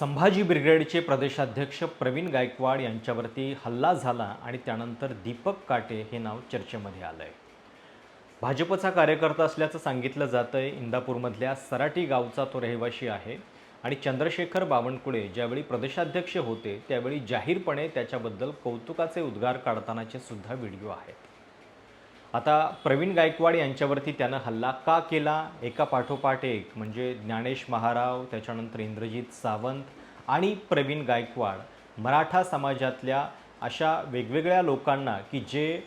संभाजी ब्रिगेडचे प्रदेशाध्यक्ष प्रवीण गायकवाड यांच्यावरती हल्ला झाला आणि त्यानंतर दीपक काटे हे नाव चर्चेमध्ये आलं आहे भाजपचा कार्यकर्ता असल्याचं सांगितलं जातं आहे इंदापूरमधल्या सराटी गावचा तो रहिवाशी आहे आणि चंद्रशेखर बावनकुळे ज्यावेळी प्रदेशाध्यक्ष होते त्यावेळी जाहीरपणे त्याच्याबद्दल कौतुकाचे उद्गार काढतानाचे सुद्धा व्हिडिओ आहेत. आता प्रवीण गायकवाड यांच्यावरती त्यानं हल्ला का केला? एका पाठोपाठ एक म्हणजे ज्ञानेश महाराव त्याच्यानंतर इंद्रजित सावंत आणि प्रवीण गायकवाड मराठा समाजातल्या अशा वेगवेगळ्या लोकांना की जे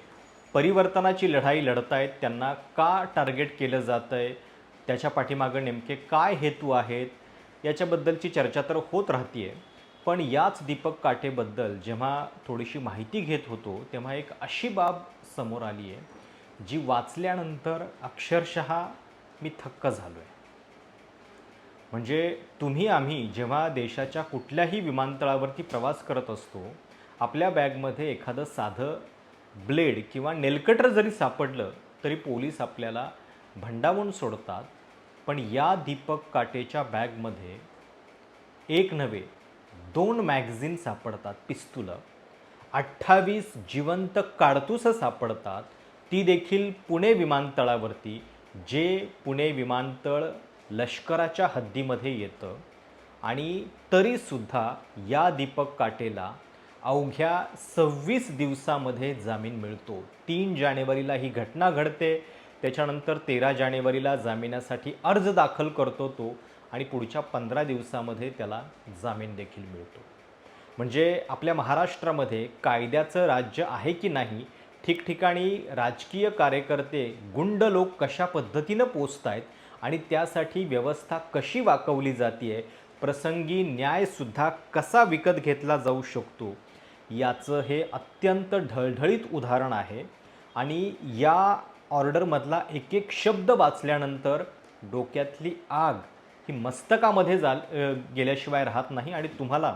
परिवर्तनाची लढाई लढत आहेत त्यांना का टार्गेट केलं जातं आहे त्याच्या पाठीमागं नेमके काय हेतू आहेत? याच्याबद्दलची चर्चा तर होत राहतीये. पण याच दीपक काठेबद्दल जेव्हा थोडीशी माहिती घेत होतो तेव्हा एक अशी बाब समोर आली आहे जी वाचल्यानंतर अक्षरशः मी थक्क झालो आहे म्हणजे तुम्ही आम्ही जेव्हा देशाच्या कुठल्याही विमानतळावरती प्रवास करत असतो आपल्या बॅगमध्ये एखादं साधं ब्लेड किंवा नेलकटर जरी सापडलं तरी पोलीस आपल्याला भंडावून सोडतात. पण या दीपक काटेच्या बॅगमध्ये एक नव्हे दोन मॅगझिन सापडतात पिस्तुलं. अठ्ठावीस जिवंत काडतुसं सापडतात. ती देखील पुणे विमानतळावरती जे पुणे विमानतळ लष्कराच्या हद्दीमध्ये येतं आणि तरीसुद्धा या दीपक काटेला अवघ्या सव्वीस दिवसामध्ये जामीन मिळतो. तीन जानेवारीला ही घटना घडते त्याच्यानंतर तेरा जानेवारीला जामिनासाठी अर्ज दाखल करतो तो आणि पुढच्या पंधरा दिवसामध्ये त्याला जामीन देखील मिळतो. म्हणजे आपल्या महाराष्ट्रामध्ये कायद्याचं राज्य आहे की नाही ठिकठिकाणी राजकीय कार्यकर्ते गुंड लोक कशा पद्धतीनं पोचत आहेत आणि त्यासाठी व्यवस्था कशी वाकवली जाते प्रसंगी न्यायसुद्धा कसा विकत घेतला जाऊ शकतो याचं हे अत्यंत ढळढळीत उदाहरण आहे. आणि या ऑर्डरमधला एक एक शब्द वाचल्यानंतर डोक्यातली आग ही मस्तकामध्ये जाल गेल्याशिवाय राहत नाही आणि तुम्हाला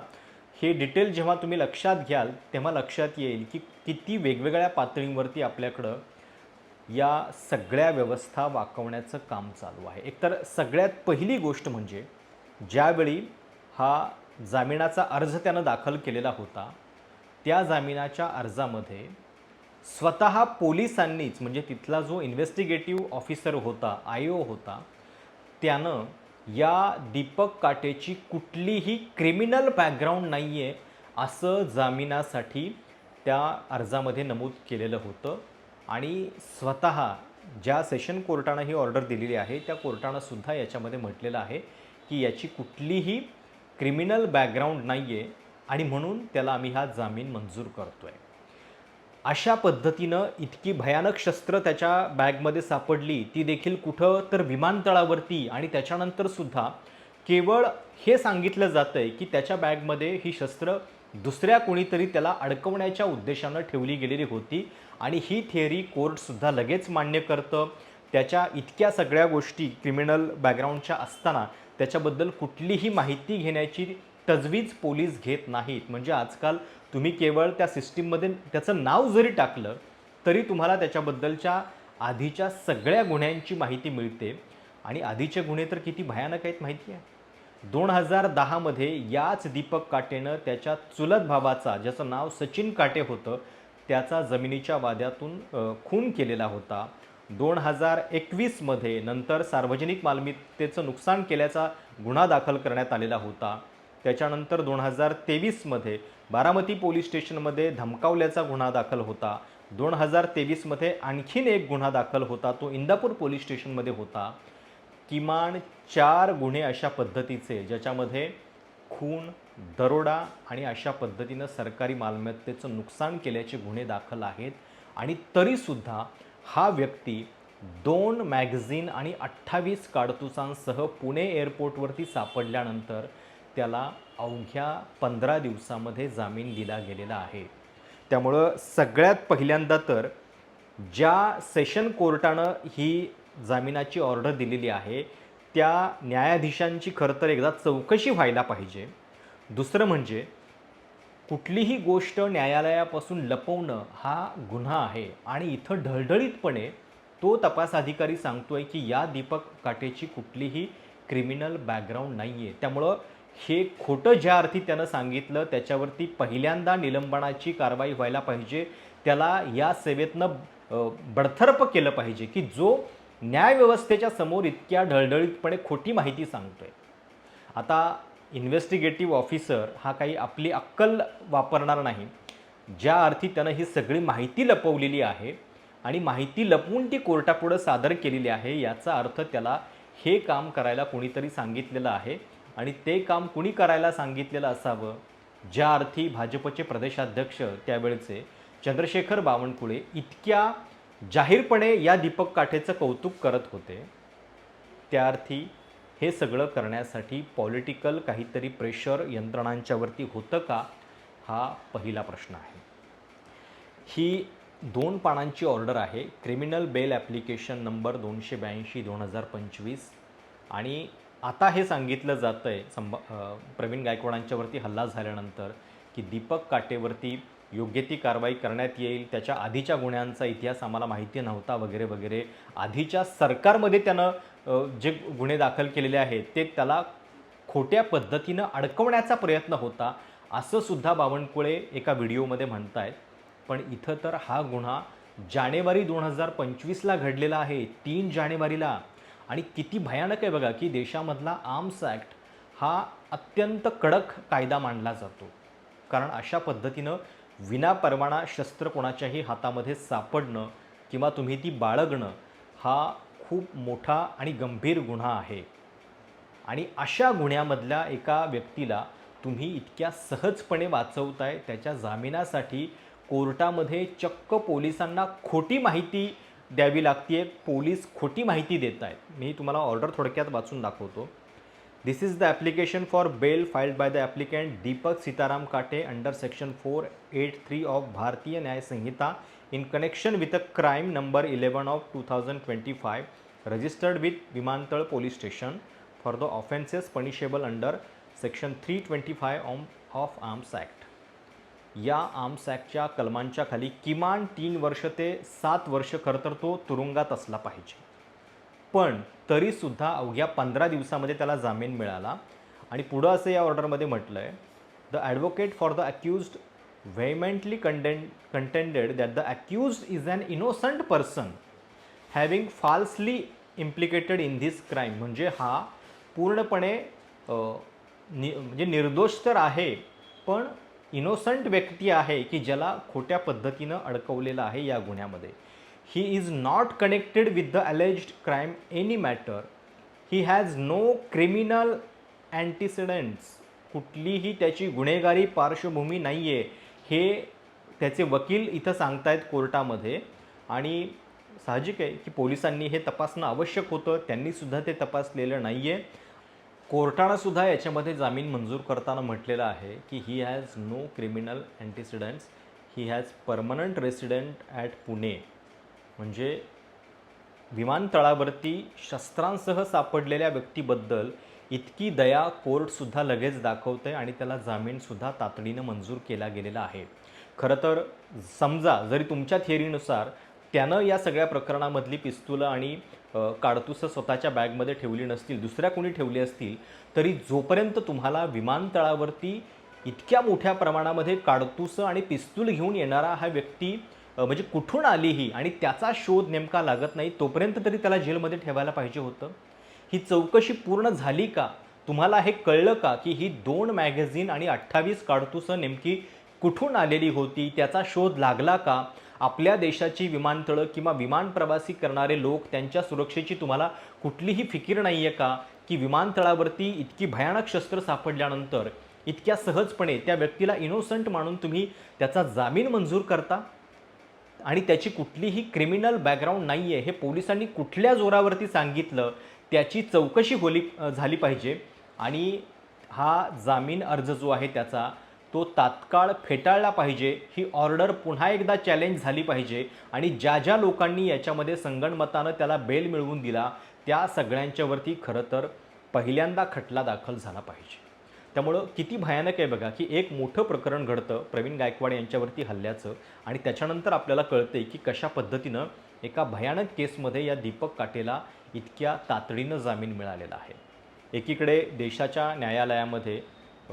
हे डिटेल जेव्हा तुम्ही लक्षात घ्याल तेव्हा लक्षात येईल की किती वेगवेगळ्या पातळींवरती आपल्याकडं या सगळ्या व्यवस्था वाकवण्याचं काम चालू आहे. एकतर सगळ्यात पहिली गोष्ट म्हणजे ज्यावेळी हा जामिनाचा अर्ज त्यानं दाखल केलेला होता त्या जामिनाच्या अर्जामध्ये स्वतः पोलिसांनीच म्हणजे तिथला जो इन्व्हेस्टिगेटिव्ह ऑफिसर होता आय ओ होता त्यानं या दीपक काटेची कुठलीही क्रिमिनल बॅकग्राऊंड नाही आहे असं जामिनासाठी त्या अर्जामध्ये नमूद केलेलं होतं. आणि स्वतः ज्या सेशन कोर्टानं ही ऑर्डर दिलेली आहे त्या कोर्टानं सुद्धा याच्यामध्ये म्हटलेलं आहे की याची कुठलीही क्रिमिनल बॅकग्राऊंड नाही आहे आणि म्हणून त्याला आम्ही हा जामीन मंजूर करतो आहे अशा पद्धतीनं इतकी भयानक शस्त्र त्याच्या बॅगमध्ये सापडली ती देखील कुठं तर विमानतळावरती. आणि त्याच्यानंतर सुद्धा केवळ हे सांगितलं जातं आहे की त्याच्या बॅगमध्ये ही शस्त्र दुसऱ्या कोणीतरी त्याला अडकवण्याच्या उद्देशानं ठेवली गेलेली होती. आणि ही थिअरी कोर्टसुद्धा लगेच मान्य करतं. त्याच्या इतक्या सगळ्या गोष्टी क्रिमिनल बॅकग्राऊंडच्या असताना त्याच्याबद्दल कुठलीही माहिती घेण्याची तजवीज पोलीस घेत नाहीत. म्हणजे आजकाल तुम्ही केवळ त्या सिस्टीममध्ये त्याचं नाव जरी टाकलं तरी तुम्हाला त्याच्याबद्दलच्या आधीच्या सगळ्या गुन्ह्यांची माहिती मिळते. आणि आधीचे गुन्हे तर किती भयानक आहेत माहिती आहे? दोन हजार दहामध्ये याच दीपक काटेनं त्याच्या चुलत भावाचा ज्याचं नाव सचिन काटे होतं त्याचा जमिनीच्या वाद्यातून खून केलेला होता. दोन हजार एकवीसमध्ये नंतर सार्वजनिक मालमत्तेचं नुकसान केल्याचा गुन्हा दाखल करण्यात आलेला होता. त्याच्यानंतर दोन हजार तेवीसमध्ये बारामती पोलीस स्टेशनमध्ये धमकावल्याचा गुन्हा दाखल होता. दोन हजार तेवीसमध्ये आणखीन एक गुन्हा दाखल होता तो इंदापूर पोलीस स्टेशनमध्ये होता. किमान चार गुन्हे अशा पद्धतीचे ज्याच्यामध्ये खून दरोडा आणि अशा पद्धतीनं सरकारी मालमत्तेचं नुकसान केल्याचे गुन्हे दाखल आहेत. आणि तरीसुद्धा हा व्यक्ती दोन मॅगझिन आणि अठ्ठावीस काडतुसांसह पुणे एअरपोर्टवरती सापडल्यानंतर त्याला अवघ्या पंधरा दिवसामध्ये जामीन दिला गेलेला आहे. त्यामुळं सगळ्यात पहिल्यांदा तर ज्या सेशन कोर्टानं ही जामिनाची ऑर्डर दिलेली आहे त्या न्यायाधीशांची खरं तर एकदा चौकशी व्हायला पाहिजे. दुसरं म्हणजे कुठलीही गोष्ट न्यायालयापासून लपवणं हा गुन्हा आहे आणि इथं ढळढळीतपणे तो तपास अधिकारी सांगतोय की या दीपक काटेची कुठलीही क्रिमिनल बॅकग्राऊंड नाही आहे त्यामुळं हे खोटं ज्या अर्थी त्यानं सांगितलं त्याच्यावरती पहिल्यांदा निलंबनाची कारवाई व्हायला पाहिजे. त्याला या सेवेतनं बडथर्प केलं पाहिजे की जो न्यायव्यवस्थेच्या समोर इतक्या ढळढळीतपणे खोटी माहिती सांगतोय. आता इन्व्हेस्टिगेटिव्ह ऑफिसर हा काही आपली अक्कल वापरणार नाही. ज्या अर्थी त्यानं ही सगळी माहिती लपवलेली आहे आणि माहिती लपवून ती कोर्टापुढं सादर केलेली आहे याचा अर्थ त्याला हे काम करायला कोणीतरी सांगितलेलं आहे. आणि ते काम कुणी करायला सांगितलेलं असावं? ज्या अर्थी भाजपचे प्रदेशाध्यक्ष त्यावेळचे चंद्रशेखर बावनकुळे इतक्या जाहीरपणे या दीपक काठेचं कौतुक करत होते त्या अर्थी हे सगळं करण्यासाठी पॉलिटिकल काहीतरी प्रेशर यंत्रणांच्यावरती होतं का? हा पहिला प्रश्न आहे. ही दोन पानांची ऑर्डर आहे क्रिमिनल बेल ॲप्लिकेशन नंबर दोनशे ब्याऐंशी दोन हजार पंचवीस आणि आता हे सांगितलं जातं आहे संभ प्रवीण गायकवाडांच्यावरती हल्ला झाल्यानंतर की दीपक काटेवरती योग्य ती कारवाई करण्यात येईल त्याच्या आधीच्या गुन्ह्यांचा इतिहास आम्हाला माहिती नव्हता वगैरे वगैरे. आधीच्या सरकारमध्ये त्यानं जे गुन्हे दाखल केलेले आहेत ते त्याला खोट्या पद्धतीनं अडकवण्याचा प्रयत्न होता असं सुद्धा बावनकुळे एका व्हिडिओमध्ये म्हणत आहेत पण इथं तर हा गुन्हा जानेवारी दोन हजार पंचवीसला घडलेला आहे तीन जानेवारीला. आणि किती भयानक आहे बघा की देशामधला आर्म्स ॲक्ट हा अत्यंत कडक कायदा मानला जातो. कारण अशा पद्धतीनं विनापरवाना शस्त्र कोणाच्याही हातामध्ये सापडणं किंवा तुम्ही ती बाळगणं हा खूप मोठा आणि गंभीर गुन्हा आहे. आणि अशा गुन्ह्यामधल्या एका व्यक्तीला तुम्ही इतक्या सहजपणे वाचवताय त्याच्या जामिनासाठी कोर्टामध्ये चक्क पोलिसांना खोटी माहिती द्यावी लागते पोलीस खोटी माहिती देत आहेत मी तुम्हाला ऑर्डर थोडक्यात वाचून दाखवतो. This is the application for bail filed by the applicant Deepak Sitaram Kate under section four eight three of Bharatiya Nyaya Sanhita in connection with a crime number eleven of two thousand twenty five registered with विमानतळ police station for the offences punishable under section three twenty five um of arms act या arms कलमांच्या खाली किमान तीन वर्ष ते सात वर्ष खरं तर तो तुरुंगात असला पाहिजे. पण तरीसुद्धा अवघ्या पंधरा दिवसामध्ये त्याला जामीन मिळाला. आणि पुढं असं या ऑर्डरमध्ये म्हटलं आहे the advocate for the accused vehemently contend contended that the accused is an innocent person having falsely implicated in this crime. म्हणजे हा पूर्णपणे नि म्हणजे निर्दोष तर आहे पण इनोसंट व्यक्ती आहे की ज्याला खोट्या पद्धतीनं अडकवलेलं आहे या गुन्ह्यामध्ये. He is not connected with the alleged crime any matter he has no criminal antecedents कुठलीही त्याची गुन्हेगारी पार्श्वभूमी नाही आहे हे त्याचे वकील इथं सांगतायत कोर्टामध्ये. आणि साहजिक आहे की पोलिसांनी हे तपासणं आवश्यक होतं. त्यांनीसुद्धा ते तपासलेलं नाही आहे कोर्टानं सुद्धा याच्यामध्ये जामीन मंजूर करताना म्हटलेलं आहे की he has no criminal antecedents he has permanent resident at Pune म्हणजे विमानतळावरती शस्त्रांसह सापडलेल्या व्यक्तीबद्दल इतकी दया कोर्टसुद्धा लगेच दाखवते आणि त्याला जामीनसुद्धा तातडीनं मंजूर केला गेलेला आहे. खरं तर समजा जरी तुमच्या थिअरीनुसार त्यानं या सगळ्या प्रकरणामधली पिस्तुलं आणि अ, काडतुसं स्वतःच्या बॅगमध्ये ठेवली नसतील दुसऱ्या कोणी ठेवली असतील तरी जोपर्यंत तुम्हाला विमानतळावरती इतक्या मोठ्या प्रमाणामध्ये काडतुसं आणि पिस्तूल घेऊन येणारा हा व्यक्ती म्हणजे कुठून आली ही आणि त्याचा शोध नेमका लागत नाही तोपर्यंत तरी त्याला जेलमध्ये ठेवायला पाहिजे होतं? ही चौकशी पूर्ण झाली का? तुम्हाला हे कळलं का की ही दोन मॅगझिन आणि अठ्ठावीस काडतुसं नेमकी कुठून आलेली होती? त्याचा शोध लागला का? आपल्या देशाची विमानतळं किंवा विमान प्रवासी करणारे लोक त्यांच्या सुरक्षेची तुम्हाला कुठलीही फिकीर नाही आहे का? की विमानतळावरती इतकी भयानक शस्त्र सापडल्यानंतर इतक्या सहजपणे त्या व्यक्तीला इनोसंट मानून तुम्ही त्याचा जामीन मंजूर करता? आणि त्याची कुठलीही क्रिमिनल बॅकग्राऊंड नाही आहे हे पोलिसांनी कुठल्या जोरावरती सांगितलं? त्याची चौकशी होली झाली पाहिजे. आणि हा जामीन अर्ज जो आहे त्याचा तो तात्काळ फेटाळला पाहिजे ही ऑर्डर पुन्हा एकदा चॅलेंज झाली पाहिजे आणि ज्या ज्या लोकांनी याच्यामध्ये संगणमतानं त्याला बेल मिळवून दिला त्या सगळ्यांच्यावरती खरं तर पहिल्यांदा खटला दाखल झाला पाहिजे. त्यामुळं किती भयानक आहे बघा की एक मोठं प्रकरण घडतं प्रवीण गायकवाड यांच्यावरती हल्ल्याचं आणि त्याच्यानंतर आपल्याला कळतंय की कशा पद्धतीनं एका भयानक केसमध्ये या दीपक काटेला इतक्या तातडीनं जामीन मिळालेला आहे. एकीकडे देशाच्या न्यायालयामध्ये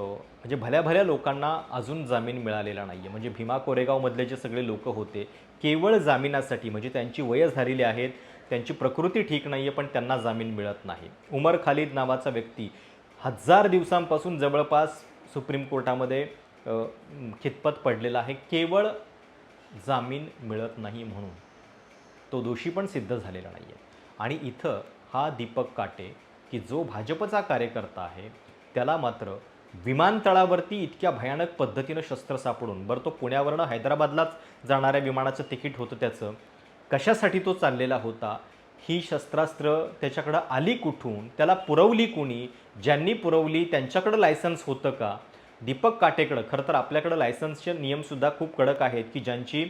म्हणजे भल्या भल्या लोकांना अजून जामीन मिळालेला नाही आहे म्हणजे भीमा कोरेगावमधले जे सगळे लोक होते केवळ जामिनासाठी म्हणजे त्यांची वय झालेली आहेत त्यांची प्रकृती ठीक नाही आहे पण त्यांना जामीन मिळत नाही. उमर खालिद नावाचा व्यक्ती हजार दिवसांपासून जवळपास सुप्रीम कोर्टामध्ये खितपत पडलेला आहे. केवळ जामीन मिळत नाही म्हणून तो दोषी पण सिद्ध झालेला नाही आहे आणि इथं हा दीपक काटे की जो भाजपचा कार्यकर्ता आहे त्याला मात्र विमानतळावरती इतक्या भयानक पद्धतीनं शस्त्र सापडून बरं तो पुण्यावरनं हैदराबादलाच जाणाऱ्या विमानाचं तिकीट होतं त्याचं कशासाठी तो चाललेला होता? ही शस्त्रास्त्र त्याच्याकडं आली कुठून? त्याला पुरवली कुणी? ज्यांनी पुरवली त्यांच्याकडं लायसन्स होतं का? दीपक काटेकडं खरं तर आपल्याकडं लायसन्सचे नियमसुद्धा खूप कडक आहेत की ज्यांची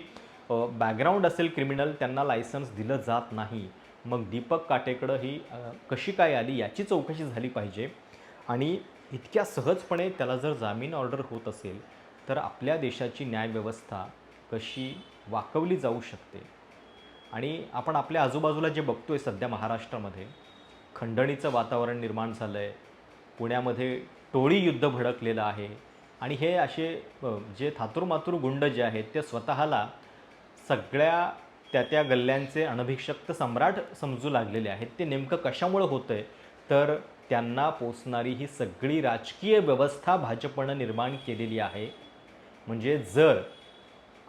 बॅकग्राऊंड असेल क्रिमिनल त्यांना लायसन्स दिलं जात नाही. मग दीपक काटेकडं ही कशी काय आली याची चौकशी झाली पाहिजे. आणि इतक्या सहजपणे त्याला जर जामीन ऑर्डर होत असेल तर आपल्या देशाची न्यायव्यवस्था कशी वाकवली जाऊ शकते? आणि आपण आपल्या आजूबाजूला जे बघतो आहे सध्या महाराष्ट्रामध्ये खंडणीचं वातावरण निर्माण झालं आहे पुण्यामध्ये टोळी युद्ध भडकलेलं आहे आणि हे असे जे थातुरमातुर गुंड जे आहेत ते स्वतःला सगळ्या त्या त्या गल्ल्यांचे अनभिषक्त सम्राट समजू लागलेले आहेत. ते नेमकं कशामुळं होतं आहे तर त्यांना पोचणारी ही सगळी राजकीय व्यवस्था भाजपनं निर्माण केलेली आहे. म्हणजे जर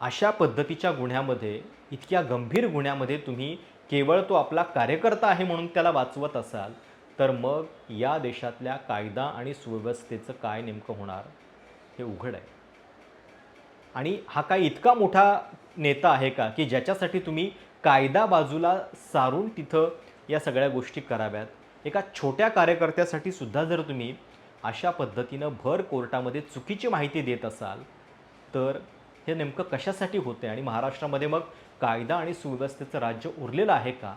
अशा पद्धतीच्या गुन्ह्यामध्ये इतक्या गंभीर गुन्ह्यामध्ये तुम्ही केवळ तो आपला कार्यकर्ता आहे म्हणून त्याला वाचवत असाल तर मग या देशातल्या कायदा आणि सुव्यवस्थेचं काय नेमकं होणार हे उघड आहे. आणि हा काय इतका मोठा नेता आहे का की ज्याच्यासाठी तुम्ही कायदा बाजूला सारून तिथं या सगळ्या गोष्टी कराव्यात? एका छोट्या कार्यकर्त्यासाठी सुद्धा जर तुम्ही अशा पद्धतीनं भर कोर्टामध्ये चुकीची माहिती देत असाल तर हे नेमकं कशासाठी होते आणि महाराष्ट्रामध्ये मग कायदा आणि सुव्यवस्थेचं राज्य उरलेलं आहे का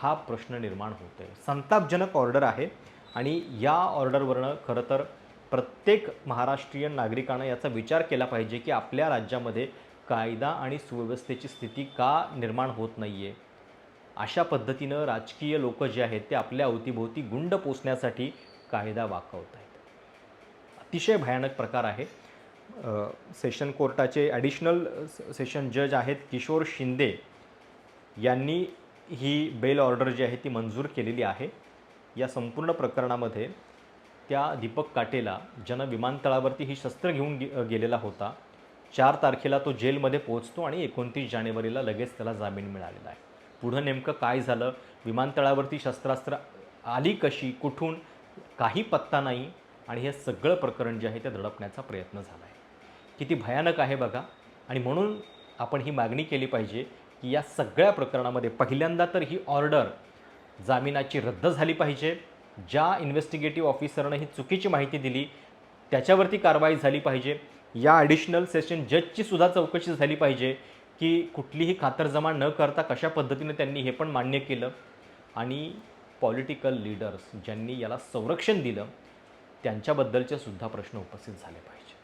हा प्रश्न निर्माण होतो आहे संतापजनक ऑर्डर आहे आणि या ऑर्डरवरनं खरं तर प्रत्येक महाराष्ट्रीयन नागरिकानं याचा विचार केला पाहिजे की आपल्या राज्यामध्ये कायदा आणि सुव्यवस्थेची स्थिती का निर्माण होत नाही आहे अशा पद्धतीनं राजकीय लोक जे आहेत ते आपल्या अवतीभोवती गुंड पोचण्यासाठी कायदा वाकवत आहेत. अतिशय भयानक प्रकार आहे. सेशन कोर्टाचे ॲडिशनल सेशन जज आहेत किशोर शिंदे यांनी ही बेल ऑर्डर जी आहे ती मंजूर केलेली आहे. या संपूर्ण प्रकरणामध्ये त्या दीपक काटेला ज्यानं विमानतळावरती ही शस्त्र घेऊन गे गेलेला होता. चार तारखेला तो जेलमध्ये पोहोचतो आणि एकोणतीस जानेवारीला लगेच त्याला जामीन मिळालेला आहे. पुढं नेमकं काय झालं? विमानतळावरती शस्त्रास्त्र आली कशी? कुठून? काही पत्ता नाही. आणि हे सगळं प्रकरण जे आहे ते दडपण्याचा प्रयत्न झाला आहे किती भयानक आहे बघा. आणि म्हणून आपण ही मागणी केली पाहिजे की या सगळ्या प्रकरणामध्ये पहिल्यांदा तर ही ऑर्डर जामिनाची रद्द झाली पाहिजे. ज्या इन्व्हेस्टिगेटिव्ह ऑफिसरनं ही चुकीची माहिती दिली त्याच्यावरती कारवाई झाली पाहिजे. या ॲडिशनल सेशन जजची सुद्धा चौकशी झाली पाहिजे. की कुठलीही खातरजमा न करता कशा पद्धतीने त्यांनी हे पण मान्य केलं आणि पॉलिटिकल लीडर्स ज्यांनी याला संरक्षण दिलं त्यांच्याबद्दलचे सुद्धा प्रश्न उपस्थित झाले पाहिजे.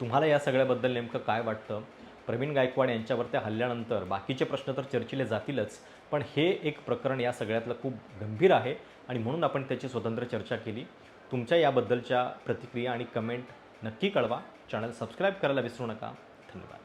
तुम्हाला या सगळ्याबद्दल नेमकं काय वाटतं? प्रवीण गायकवाड यांच्यावर त्या हल्ल्यानंतर बाकीचे प्रश्न तर चर्चेले जातीलच पण हे एक प्रकरण या सगळ्यातलं खूप गंभीर आहे आणि म्हणून आपण त्याची स्वतंत्र चर्चा केली. तुमच्या याबद्दलच्या प्रतिक्रिया आणि कमेंट नक्की कळवा. चॅनल सबस्क्राईब करायला विसरू नका. धन्यवाद.